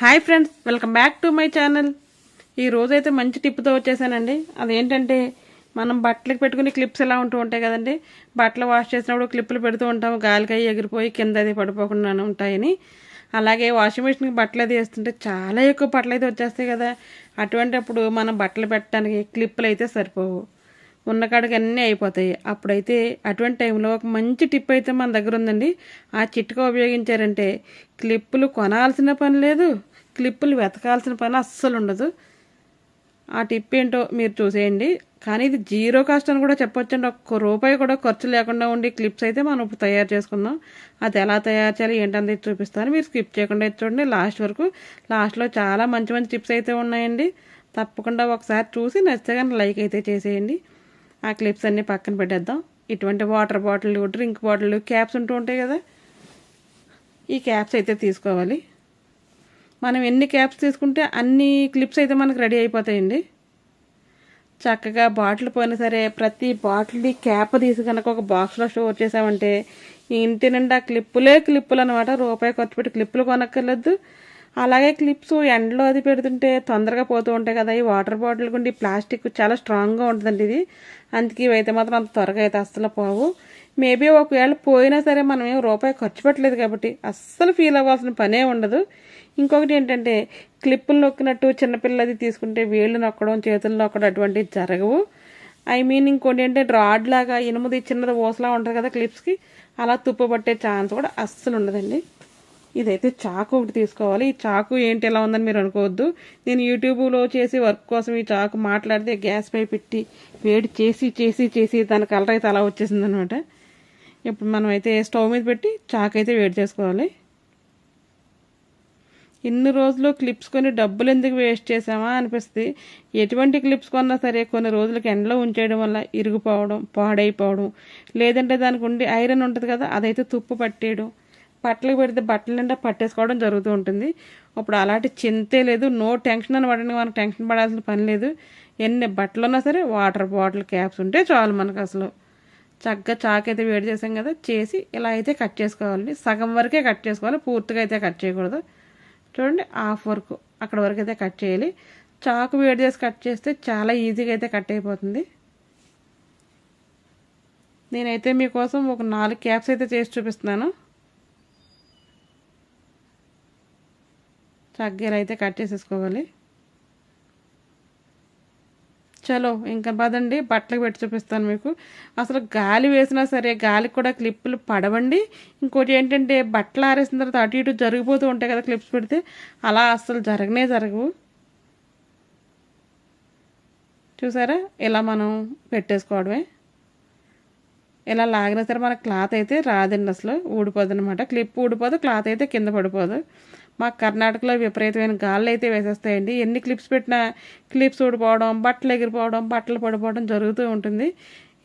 Hi friends welcome back to my channel. ఈ రోజైతే మంచి టిప్తో వచ్చేసానండి. అదేంటంటే మనం బట్టలకు పెట్టుకునే క్లిప్స్ ఎలా ఉంటూ ఉంటాయి కదండి. బట్టలు వాష్ చేసినప్పుడు క్లిప్పులు పెడుతూ ఉంటాము. గాలికాయ ఎగిరిపోయి కింద అది పడిపోకుండా ఉంటాయని. అలాగే వాషింగ్ మిషన్కి బట్టలు అది వేస్తుంటే చాలా ఎక్కువ బట్టలు అయితే వచ్చేస్తాయి కదా. అటువంటిప్పుడు మనం బట్టలు పెట్టడానికి క్లిప్పులు అయితే సరిపోవు. ఉన్న కాడికి అన్నీ అయిపోతాయి. అప్పుడైతే అటువంటి టైంలో ఒక మంచి టిప్ అయితే మన దగ్గర ఉందండి. ఆ చిట్కా ఉపయోగించారంటే క్లిప్పులు కొనాల్సిన పని లేదు క్లిప్పులు వెతకాల్సిన పని అస్సలు ఉండదు. ఆ టిప్ ఏంటో మీరు చూసేయండి. కానీ ఇది జీరో కాస్ట్ అని కూడా చెప్పొచ్చండి. ఒక్క రూపాయి కూడా ఖర్చు లేకుండా ఉండి క్లిప్స్ అయితే మనం ఇప్పుడు తయారు చేసుకుందాం. అది ఎలా తయారు చేయాలి ఏంటంటే చూపిస్తాను. మీరు స్కిప్ చేయకుండా చూడండి. లాస్ట్ వరకు లాస్ట్లో చాలా మంచి మంచి టిప్స్ అయితే ఉన్నాయండి. తప్పకుండా ఒకసారి చూసి నచ్చితే కానీ లైక్ అయితే చేసేయండి. ఆ క్లిప్స్ అన్నీ పక్కన పెట్టేద్దాం. ఇటువంటి water bottle drink bottle caps ఉంటూ ఉంటాయి కదా. ఈ క్యాప్స్ అయితే తీసుకోవాలి. మనం ఎన్ని క్యాప్స్ తీసుకుంటే అన్ని క్లిప్స్ అయితే మనకు రెడీ అయిపోతాయండి. చక్కగా బాటిల్ పోయినా సరే ప్రతి బాటిల్ని క్యాప్ తీసి కనుక ఒక బాక్స్లో స్టోర్ చేసామంటే ఇంటి నిండా క్లిప్పులే క్లిప్పులు అనమాట రూపాయి ఖర్చు పెట్టి క్లిప్పులు కొనక్కర్లేదు. అలాగే క్లిప్స్ ఎండలో అది పెడుతుంటే తొందరగా పోతూ ఉంటాయి కదా. ఈ వాటర్ బాటిల్ గుండి ప్లాస్టిక్ చాలా స్ట్రాంగ్గా ఉంటుందండి ఇది. అందుకే ఇవైతే మాత్రం అంత త్వరగా అయితే అస్సలు పోవు. మేబీ ఒకవేళ పోయినా సరే మనం ఏం రూపాయి ఖర్చు పెట్టలేదు కాబట్టి అస్సలు ఫీల్ అవ్వాల్సిన పనే ఉండదు. ఇంకొకటి ఏంటంటే క్లిప్పులు నొక్కినట్టు చిన్నపిల్లది తీసుకుంటే వేళ్ళు నొక్కడం చేతులు నొక్కడం అటువంటివి జరగవు. ఐ మీన్ ఇంకోటి ఏంటంటే రాడ్ లాగా ఇనుముది చిన్నది ఓసలా ఉంటుంది కదా క్లిప్స్కి అలా తుప్పు పట్టే ఛాన్స్ కూడా అస్సలు ఉండదండి. ఇదైతే చాకు ఒకటి తీసుకోవాలి. ఈ చాకు ఏంటి ఎలా ఉందని మీరు అనుకోవద్దు. నేను యూట్యూబ్లో చేసి వర్క్ కోసం ఈ చాకు మాట్లాడితే గ్యాస్ పై పెట్టి వేడి చేసి చేసి చేసి దాని కలర్ అయితే అలా వచ్చేసింది అనమాట ఇప్పుడు మనం అయితే స్టవ్ మీద పెట్టి చాకు అయితే వేడి చేసుకోవాలి. ఇన్ని రోజులు క్లిప్స్ కొని డబ్బులు ఎందుకు వేస్ట్ చేసామా అనిపిస్తుంది. ఎటువంటి క్లిప్స్ కొన్నా సరే కొన్ని రోజులకి ఎండలో ఉంచేయడం వల్ల ఇరిగిపోవడం పాడైపోవడం లేదంటే దానికి ఉండి ఐరన్ ఉంటుంది కదా అదైతే తుప్పు పట్టేయడం బట్టలకు పెడితే బట్టలు నిండా పట్టేసుకోవడం జరుగుతూ ఉంటుంది. అప్పుడు అలాంటి చింతే లేదు నో టెన్షన్ అని పడడానికి మనకు టెన్షన్ పడాల్సిన పని లేదు. ఎన్ని బట్టలు ఉన్నా సరే వాటర్ బాటిల్ క్యాప్స్ ఉంటే చాలు మనకు అసలు. చక్కగా చాక్ అయితే వేడి చేసాం కదా చేసి ఇలా అయితే కట్ చేసుకోవాలి సగం వరకే కట్ చేసుకోవాలి పూర్తిగా అయితే కట్ చేయకూడదు. చూడండి హాఫ్ వరకు అక్కడ వరకు అయితే కట్ చేయాలి. చాకు వేడి చేసి కట్ చేస్తే చాలా ఈజీగా అయితే కట్ అయిపోతుంది. నేనైతే మీకోసం ఒక నాలుగు క్యాప్స్ అయితే చేసి చూపిస్తున్నాను. చగ్గీలు అయితే కట్ చేసేసుకోవాలి. చలో ఇంకా పదండి బట్టలకు పెట్టి చూపిస్తాను మీకు. అసలు గాలి వేసినా సరే గాలికి కూడా క్లిప్పులు పడవండి. ఇంకోటి ఏంటంటే బట్టలు ఆరేసిన తర్వాత అటు ఇటు జరిగిపోతూ ఉంటాయి కదా క్లిప్స్ పెడితే అలా అసలు జరగనే జరగవు. చూసారా? ఇలా మనం పెట్టేసుకోవడమే. ఇలా లాగినా సరే మన క్లాత్ అయితే రాదండి అసలు. ఊడిపోదు అనమాట క్లిప్ ఊడిపోదు క్లాత్ అయితే కింద పడిపోదు. మా కర్ణాటకలో విపరీతమైన గాళ్ళు అయితే వేసేస్తాయండి. ఎన్ని క్లిప్స్ పెట్టినా క్లిప్స్ ఊడిపోవడం బట్టలు ఎగిరిపోవడం బట్టలు పడిపోవడం జరుగుతూ ఉంటుంది.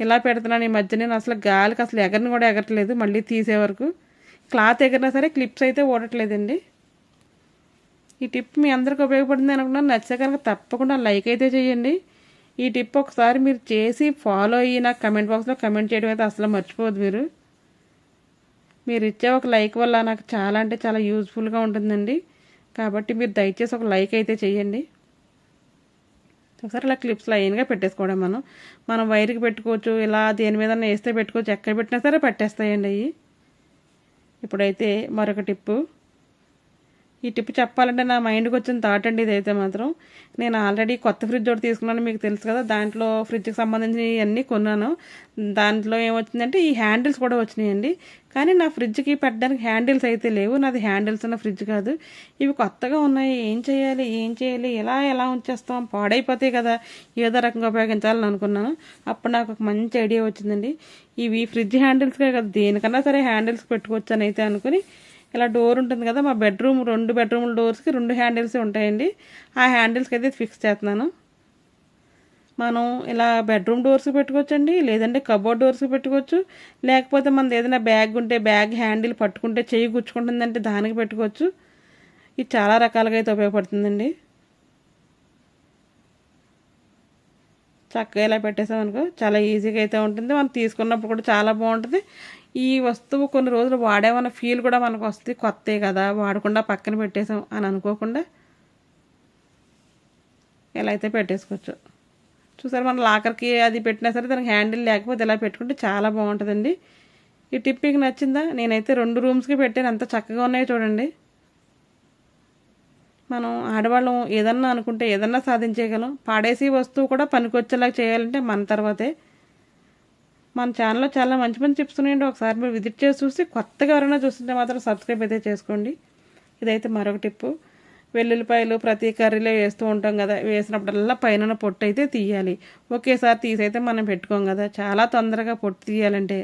ఇలా పెడుతున్నాను ఈ మధ్య. నేను అసలు గాలికి అసలు ఎగరని కూడా ఎగరట్లేదు మళ్ళీ తీసే వరకు. క్లాత్ ఎగిరినా సరే క్లిప్స్ అయితే ఊడట్లేదండి. ఈ టిప్ మీ అందరికి ఉపయోగపడుతుంది అనుకున్నాను. నచ్చే కనుక తప్పకుండా లైక్ అయితే చేయండి. ఈ టిప్ ఒకసారి మీరు చేసి ఫాలో అయ్యి నాకు కమెంట్ బాక్స్లో కమెంట్ చేయడం అయితే అసలు మర్చిపోదు మీరు. మీరు ఇచ్చే ఒక లైక్ వల్ల నాకు చాలా అంటే చాలా యూజ్ఫుల్గా ఉంటుందండి. కాబట్టి మీరు దయచేసి ఒక లైక్ అయితే చేయండి. ఒకసారి ఇలా క్లిప్స్ లైన్గా పెట్టేసుకోవడం మనం. మనం వైర్కి పెట్టుకోవచ్చు ఇలా దేని మీద వేస్తే పెట్టుకోవచ్చు ఎక్కడ పెట్టినా సరే పట్టేస్తాయండి అవి ఇప్పుడైతే మరొక టిప్పు. ఈ టిప్ చెప్పాలంటే నా మైండ్కి వచ్చిన థాట్ అండి ఇదైతే మాత్రం. నేను ఆల్రెడీ కొత్త ఫ్రిడ్జ్ ఒకటి తీసుకున్నాను మీకు తెలుసు కదా దాంట్లో ఫ్రిడ్జ్కి సంబంధించి అన్నీ కొన్నాను. దాంట్లో ఏమొచ్చిందంటే ఈ హ్యాండిల్స్ కూడా వచ్చినాయండి. కానీ నా ఫ్రిడ్జ్కి పెట్టడానికి హ్యాండిల్స్ అయితే లేవు. నాది హ్యాండిల్స్ ఉన్న ఫ్రిడ్జ్ కాదు. ఇవి కొత్తగా ఉన్నాయి. ఏం చేయాలి? ఏం చేయాలి? ఎలా ఎలా ఉంచేస్తాం? పాడైపోతాయి కదా. ఏదో రకంగా ఉపయోగించాలని అనుకున్నాను. అప్పుడు నాకు ఒక మంచి ఐడియా వచ్చిందండి. ఇవి ఫ్రిడ్జ్ హ్యాండిల్స్గా కదా దేనికన్నా సరే హ్యాండిల్స్ పెట్టుకోవచ్చు అని అయితే అనుకుని ఇలా డోర్ ఉంటుంది కదా మా బెడ్రూమ్ రెండు బెడ్రూమ్ డోర్స్కి రెండు హ్యాండిల్స్ ఉంటాయండి. ఆ హ్యాండిల్స్కి అయితే ఫిక్స్ చేస్తున్నాను. మనం ఇలా బెడ్రూమ్ డోర్స్ పెట్టుకోవచ్చండి లేదంటే కబోర్డ్ డోర్స్ పెట్టుకోవచ్చు. లేకపోతే మనది ఏదైనా బ్యాగ్ ఉంటే బ్యాగ్ హ్యాండిల్ పట్టుకుంటే చెయ్యి గుచ్చుకుంటుందంటే దానికి పెట్టుకోవచ్చు. ఇది చాలా రకాలుగా అయితే ఉపయోగపడుతుందండి. చక్కగా ఇలా పెట్టేసామనుకో చాలా ఈజీగా అయితే ఉంటుంది. మనం తీసుకున్నప్పుడు కూడా చాలా బాగుంటుంది. ఈ వస్తువు కొన్ని రోజులు వాడామన్న ఫీల్ కూడా మనకు వస్తుంది. కొత్తే కదా వాడకుండా పక్కన పెట్టేసాం అని అనుకోకుండా ఎలా అయితే పెట్టేసుకోవచ్చు. చూసారు మన లాకర్కి అది పెట్టినా సరే దానికి హ్యాండిల్ లేకపోతే ఇలా పెట్టుకుంటే చాలా బాగుంటుందండి. ఈ టిప్ మీకు నచ్చిందా? నేనైతే రెండు రూమ్స్కి పెట్టాను. ఎంత చక్కగా ఉన్నాయో చూడండి. మనం ఆడవాళ్ళం ఏదన్నా అనుకుంటే ఏదన్నా సాధించేయగలం. పాడేసి వస్తువు కూడా పనికొచ్చేలాగా చేయాలంటే మన తర్వాతే. మన ఛానల్లో చాలా మంచి మంచి టిప్స్ ఉన్నాయండి. ఒకసారి మీరు విజిట్ చేసి చూసి కొత్తగా ఎవరైనా చూస్తుంటే మాత్రం సబ్స్క్రైబ్ అయితే చేసుకోండి. ఇదైతే మరొక టిప్పు వెల్లుల్లిపాయలు ప్రతి కర్రీలో వేస్తూ ఉంటాం కదా వేసినప్పుడల్లా పైన పొట్టు అయితే తీయాలి. ఒకేసారి తీసైతే మనం పెట్టుకోం కదా చాలా తొందరగా పొట్టు తీయాలంటే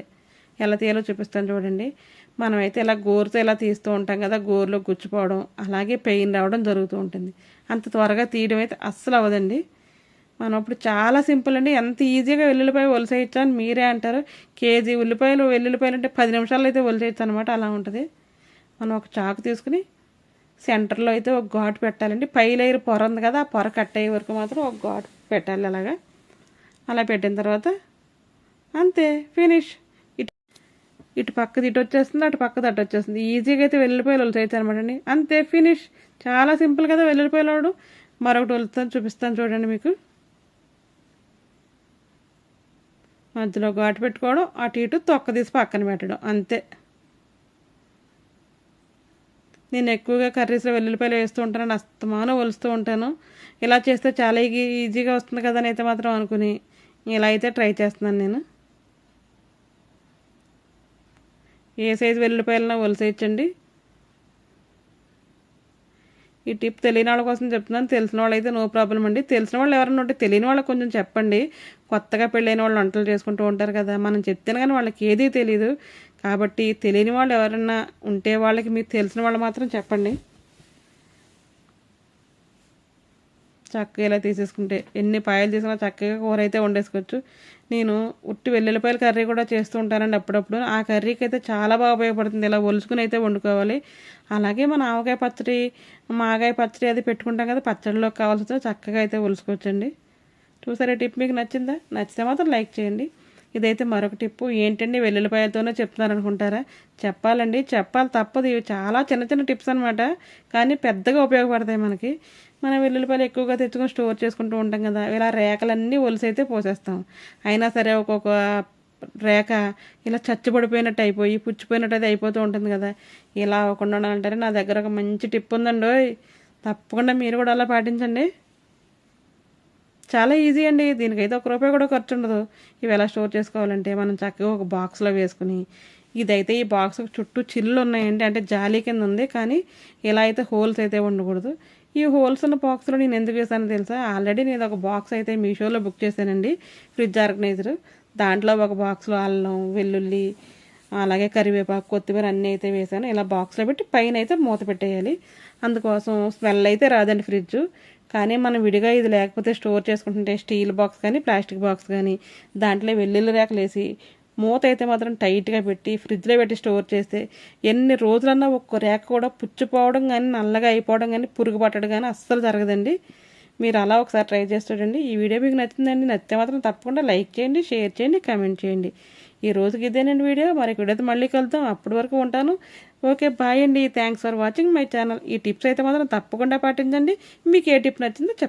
ఎలా తీయాలో చూపిస్తాను చూడండి. మనమైతే ఇలా గోరుతో ఇలా తీస్తూ ఉంటాం కదా గోరులో గుచ్చిపోవడం అలాగే పెయిన్ రావడం జరుగుతూ ఉంటుంది. అంత త్వరగా తీయడం అయితే అస్సలు అవ్వదండి. మనం ఇప్పుడు చాలా సింపుల్ అండి. ఎంత ఈజీగా వెల్లుల్లిపాయ ఒలిసేయచ్చు అని మీరే అంటారు. కేజీ ఉల్లిపాయలు వెల్లుల్లిపాయలు అంటే పది నిమిషాల్లో అయితే ఒలిసేయచ్చు అనమాట అలా ఉంటుంది. మనం ఒక చాకు తీసుకుని సెంటర్లో అయితే ఒక ఘాటు పెట్టాలండి. పై లేయర్ పొర ఉంది కదా ఆ పొర కట్ అయ్యే వరకు మాత్రం ఒక ఘాటు పెట్టాలి అలాగా. అలా పెట్టిన తర్వాత అంతే ఫినిష్. ఇటు ఇటు పక్కది ఇటు వచ్చేస్తుంది అటు పక్కది అటు వచ్చేస్తుంది. ఈజీగా అయితే వెల్లుల్లిపాయలు ఒలిసేయచ్చు అనమాట అండి. అంతే ఫినిష్. చాలా సింపుల్ కదా వెల్లుల్లిపాయలు మరొకటి వలుస్తాను చూపిస్తాను చూడండి మీకు. మధ్యలో ఘాటు పెట్టుకోవడం అటు ఇటు తొక్క తీసి పక్కన పెట్టడం అంతే. నేను ఎక్కువగా కర్రీస్లో వెల్లుల్లిపాయలు వేస్తూ ఉంటాను అస్తమానం ఒలుస్తూ ఉంటాను. ఇలా చేస్తే చాలా ఈజీగా వస్తుంది కదా అని అయితే మాత్రం అనుకుని ఇలా అయితే ట్రై చేస్తున్నాను నేను. ఏ సైజు వెల్లుల్లిపాయలన్నా ఒలిసేయచ్చండి. ఈ టిప్ తెలియని వాళ్ళ కోసం చెప్తున్నాను. తెలిసిన వాళ్ళైతే నో ప్రాబ్లం అండి. తెలిసిన వాళ్ళు ఎవరైనా ఉంటే తెలియని వాళ్ళకి కొంచెం చెప్పండి. కొత్తగా పెళ్ళైన వాళ్ళు వంటలు చేసుకుంటూ ఉంటారు కదా మనం చెప్తేనే కానీ వాళ్ళకి ఏదీ తెలియదు కాబట్టి తెలియని వాళ్ళు ఎవరైనా ఉంటే వాళ్ళకి మీకు తెలిసిన వాళ్ళు మాత్రం చెప్పండి. చక్కగా ఇలా తీసేసుకుంటే ఎన్ని పాయలు తీసినా చక్కగా కూర అయితే వండేసుకోవచ్చు. నేను ఉట్టి వెల్లుల్లిపాయల కర్రీ కూడా చేస్తూ ఉంటానండి అప్పుడప్పుడు. ఆ కర్రీకి అయితే చాలా బాగా ఉపయోగపడుతుంది. ఇలా ఒలుచుకుని అయితే వండుకోవాలి. అలాగే మన ఆవకాయ పచ్చడి మాగాయ పచ్చడి అది పెట్టుకుంటాం కదా పచ్చడిలోకి కావాల్సిన చక్కగా అయితే ఒలుచుకోవచ్చండి చూసారా టిప్? మీకు నచ్చిందా? నచ్చితే మాత్రం లైక్ చేయండి. ఇదైతే మరొక టిప్పు. ఏంటండి వెల్లుల్లిపాయలతోనే చెప్తున్నారు అనుకుంటారా చెప్పాలండి. చెప్పాలి తప్పదు. ఇవి చాలా చిన్న చిన్న టిప్స్ అనమాట కానీ పెద్దగా ఉపయోగపడతాయి మనకి. మనం వెల్లుల్లిపాయలు ఎక్కువగా తెచ్చుకొని స్టోర్ చేసుకుంటూ ఉంటాం కదా ఇలా రేకలన్నీ ఒలిసైతే పోసేస్తాం. అయినా సరే ఒక్కొక్క రేఖ ఇలా చచ్చిపడిపోయినట్టు అయిపోయి పుచ్చిపోయినట్టు అయితే అయిపోతూ ఉంటుంది కదా. ఇలా అవ్వకుండా ఉండాలంటారే? నా దగ్గర ఒక మంచి టిప్ ఉందండి తప్పకుండా మీరు కూడా అలా పాటించండి. చాలా ఈజీ అండి. దీనికైతే ఒక రూపాయి కూడా ఖర్చు ఉండదు. ఇవి ఎలా స్టోర్ చేసుకోవాలంటే మనం చక్కగా ఒక బాక్స్లో వేసుకుని ఇదైతే ఈ బాక్స్ చుట్టూ చిల్లు ఉన్నాయండి. అంటే జాలీ కింద ఉంది కానీ ఇలా అయితే హోల్స్ అయితే ఉండకూడదు. ఈ హోల్స్ ఉన్న బాక్స్లో నేను ఎందుకు వేసానో తెలుసా? ఆల్రెడీ నేను ఒక బాక్స్ అయితే మీషోలో బుక్ చేశానండి ఫ్రిడ్జ్ ఆర్గనైజర్ దాంట్లో ఒక బాక్స్లో అల్లం వెల్లుల్లి అలాగే కరివేపాకు కొత్తిమీర అన్నీ అయితే వేసాను ఇలా బాక్స్లో పెట్టి పైన అయితే మూత పెట్టేయాలి. అందుకోసం స్మెల్ అయితే రాదండి ఫ్రిడ్జ్ కానీ మనం విడిగా ఇది లేకపోతే స్టోర్ చేసుకుంటుంటే స్టీల్ బాక్స్ కానీ ప్లాస్టిక్ బాక్స్ కానీ దాంట్లో వెల్లుల్లి రేకలు వేసి మూత అయితే మాత్రం టైట్గా పెట్టి ఫ్రిడ్జ్లో పెట్టి స్టోర్ చేస్తే ఎన్ని రోజులన్నా ఒక్క రేఖ కూడా పుచ్చిపోవడం కానీ నల్లగా అయిపోవడం కానీ పురుగు పట్టడం కానీ అస్సలు జరగదండి. మీరు అలా ఒకసారి ట్రై చేస్తుండండి ఈ వీడియో మీకు నచ్చిందండి నచ్చితే మాత్రం తప్పకుండా లైక్ చేయండి షేర్ చేయండి కామెంట్ చేయండి. ఈ రోజుకి ఇదేనండి వీడియో. మరి వీడియోతో మళ్ళీ కలుద్దాం. అప్పటి వరకు ఉంటాను. ఓకే బాయ్ అండి. Thanks for watching my channel ఈ టిప్స్ అయితే మాత్రం తప్పకుండా పాటించండి. మీకు ఏ టిప్ నచ్చిందో చెప్పండి.